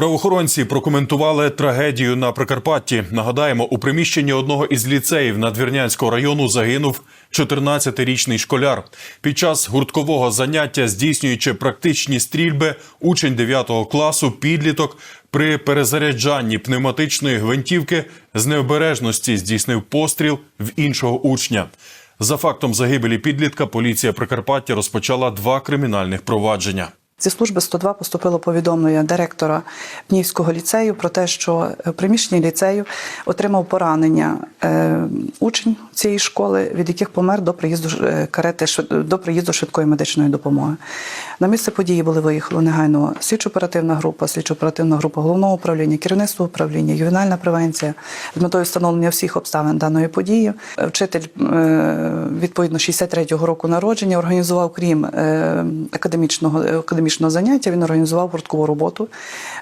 Правоохоронці прокоментували трагедію на Прикарпатті. Нагадаємо, у приміщенні одного із ліцеїв Надвірнянського району загинув 14-річний школяр. Під час гурткового заняття, здійснюючи практичні стрільби, учень 9 класу, підліток при перезаряджанні пневматичної гвинтівки з необережності здійснив постріл в іншого учня. За фактом загибелі підлітка поліція Прикарпаття розпочала два кримінальних провадження. Зі служби 102 поступило повідомлення директора Пнівського ліцею про те, що в приміщенні ліцею отримав поранення е, учень цієї школи, від яких помер до приїзду е, карети до приїзду швидкої медичної допомоги. На місце події були виїхали негайно слідчо-оперативна група, слідчо-оперативна група головного управління, керівництво управління, ювенальна превенція з метою встановлення всіх обставин даної події. Е, Вчитель е, відповідно 63-го року народження організував, крім е, академічного академічного заняття, він організував гурткову роботу.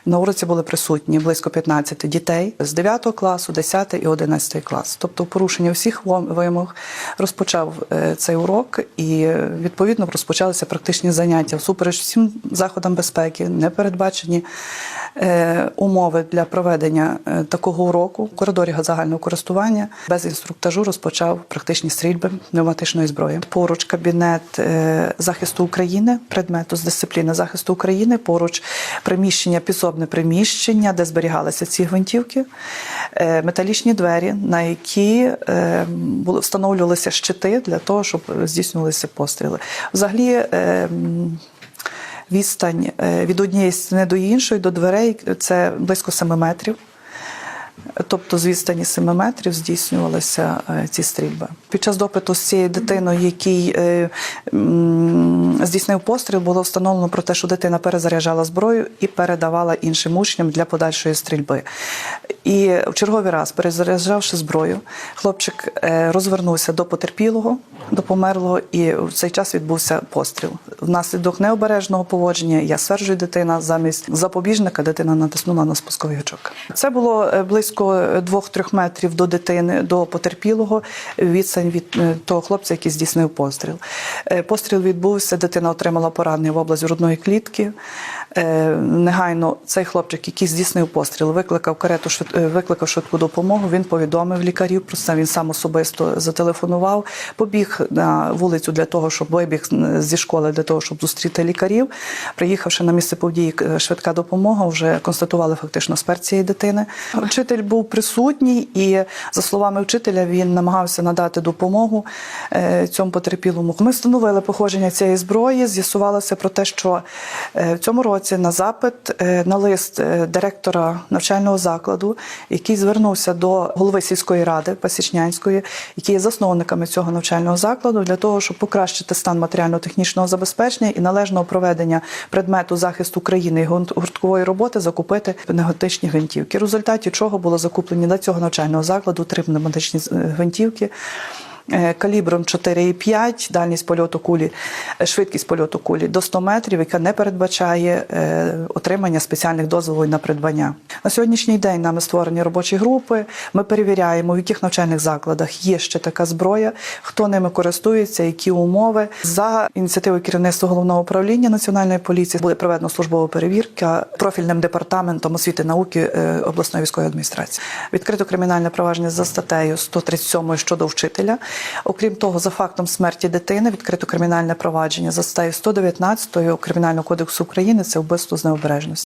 На уроці були присутні близько 15 дітей з 9 класу, 10 і 11 клас. Тобто, порушення всіх вимог розпочав е, цей урок, і е, відповідно розпочалися практичні заняття всупереч всім заходам безпеки, не передбачені е, умови для проведення такого уроку в коридорі загального користування без інструктажу розпочав практичні стрільби пневматичної зброї. Поруч кабінет захисту України, предмету з дисципліни захисту України, поруч приміщення, підсобне приміщення, де зберігалися ці гвинтівки, е, металічні двері, на які е, встановлювалися щити для того, щоб здійснювалися постріли. Взагалі. е, Відстань від однієї стіни до іншої, до дверей це близько 7 метрів. Тобто з відстані 7 метрів здійснювалися ці стрільби. Під час допиту з цією дитиною, який здійснив постріл, було встановлено про те, що дитина перезаряджала зброю і передавала іншим учням для подальшої стрільби. І в черговий раз, перезаряджавши зброю, хлопчик е, розвернувся до потерпілого, до померлого, і в цей час відбувся постріл. Внаслідок необережного поводження, я стверджую, дитина замість запобіжника дитина натиснула на спусковий гачок. Це було е, близько 2-3 метрів до дитини, до потерпілого, відстань від е, того хлопця, який здійснив постріл. Постріл відбувся, дитина отримала поранення в область грудної клітки. Е, Негайно цей хлопчик, який здійснив постріл, викликав карету, е, викликав швидку допомогу. Він повідомив лікарів про це. Він сам особисто зателефонував, побіг на вулицю для того, щоб вибіг зі школи для того, щоб зустріти лікарів. Приїхавши на місце події, е, швидка допомога вже констатували фактично смерть цієї дитини. Вчитель був присутній, і за словами вчителя, він намагався надати допомогу цьому потерпілому. Ми встановили походження цієї зброї. З'ясувалося про те, що е, в цьому році на запит е, на лист е, директора навчального закладу, який звернувся до голови сільської ради Пасічнянської, які є засновниками цього навчального закладу, для того, щоб покращити стан матеріально-технічного забезпечення і належного проведення предмету захисту країни і гурт- гурткової роботи, закупити пневматичні гвинтівки. В результаті чого було закуплені для цього навчального закладу три пневматичні гвинтівки. Е, Калібром 4,5, дальність польоту кулі, е, швидкість польоту кулі до 100 метрів, яка не передбачає е, отримання спеціальних дозволів на придбання. На сьогоднішній день нами створені робочі групи. Ми перевіряємо, в яких навчальних закладах є ще така зброя, хто ними користується, які умови. За ініціативою керівництва головного управління національної поліції була проведена службова перевірка профільним департаментом освіти науки е, обласної військової адміністрації. Відкрито кримінальне провадження за статтею 137 щодо вчителя. Окрім того, за фактом смерті дитини відкрито кримінальне провадження за статтею 119 Кримінального кодексу України це вбивство з необережності.